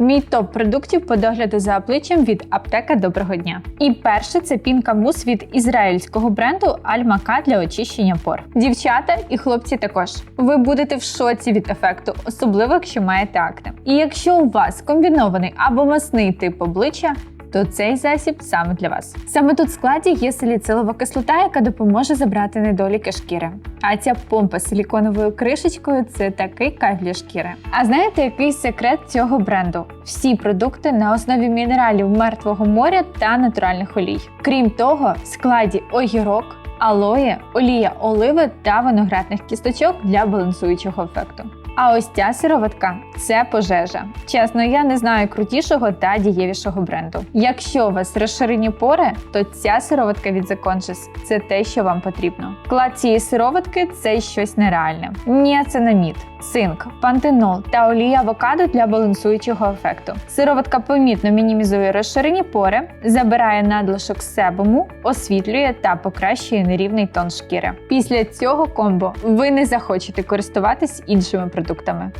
Мій топ продуктів по догляду за обличчям від аптека Доброго дня. І перше це пінка мус від ізраїльського бренду Альмака для очищення пор. Дівчата і хлопці також. Ви будете в шоці від ефекту, особливо якщо маєте акне. І якщо у вас комбінований або масний тип обличчя. То цей засіб саме для вас. Саме тут в складі є саліцилова кислота, яка допоможе забрати недоліки шкіри. А ця помпа з силіконовою кришечкою це такий кайф для шкіри. А знаєте, який секрет цього бренду? Всі продукти на основі мінералів мертвого моря та натуральних олій. Крім того, в складі огірок, алоє, олія оливи та виноградних кісточок для балансуючого ефекту. А ось ця сироватка це пожежа. Чесно, я не знаю крутішого та дієвішого бренду. Якщо у вас розширені пори, то ця сироватка від The Conscious – це те, що вам потрібно. Клад цієї сироватки це щось нереальне. Ніацинамід, цинк, пантенол та олія авокадо для балансуючого ефекту. Сироватка помітно мінімізує розширені пори, забирає надлишок себуму, освітлює та покращує нерівний тон шкіри. Після цього комбо ви не захочете користуватись іншими продуктами.